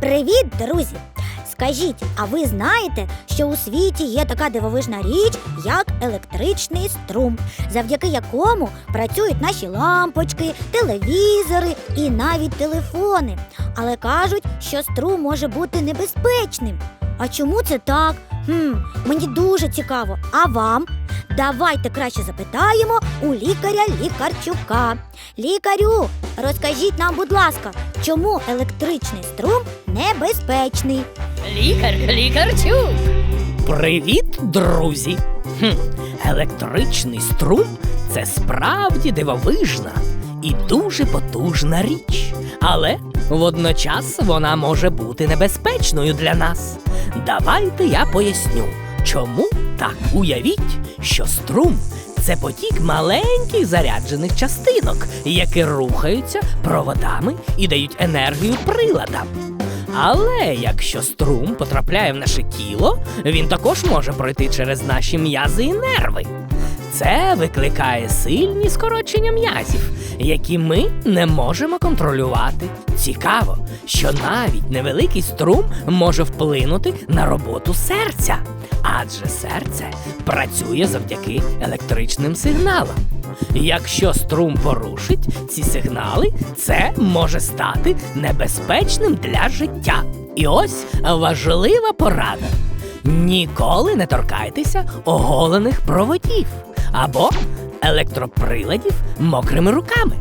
Привіт, друзі! Скажіть, а ви знаєте, що у світі є така дивовижна річ, як електричний струм, завдяки якому працюють наші лампочки, телевізори і навіть телефони. Але кажуть, що струм може бути небезпечним. А чому це так? Хм, мені дуже цікаво. А вам? Давайте краще запитаємо у лікаря лікарчука. Лікарю, розкажіть нам, будь ласка, чому електричний струм небезпечний? Лікар, лікарчук. Привіт, друзі! Хм, електричний струм це справді дивовижна і дуже потужна річ. Але водночас вона може бути небезпечною для нас. Давайте я поясню, чому так. Уявіть, що струм це потік маленьких заряджених частинок, які рухаються проводами і дають енергію приладам. Але якщо струм потрапляє в наше тіло, він також може пройти через наші м'язи і нерви. Це викликає сильні скорочення м'язів, які ми не можемо контролювати. Цікаво, що навіть невеликий струм може вплинути на роботу серця, адже серце працює завдяки електричним сигналам. Якщо струм порушить ці сигнали, це може стати небезпечним для життя. І ось важлива порада: ніколи не торкайтеся оголених проводів або електроприладів мокрими руками.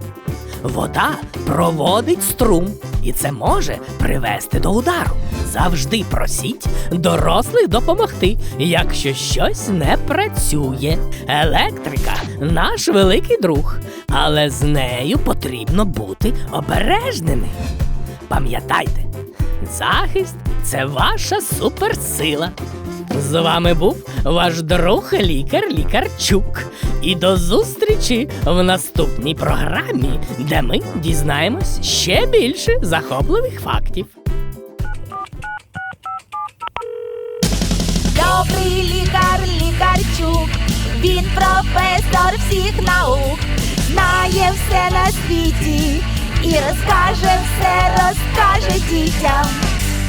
Вода проводить струм, і це може привести до удару. Завжди просіть дорослих допомогти, якщо щось не працює. Електрика наш великий друг, але з нею потрібно бути обережними. Пам'ятайте, захист це ваша суперсила. З вами був ваш друг лікар Лікарчук. І до зустрічі в наступній програмі, де ми дізнаємось ще більше захопливих фактів. Добрий лікар, лікарчук, він професор всіх наук, знає все на світі і розкаже все, розкаже дітям.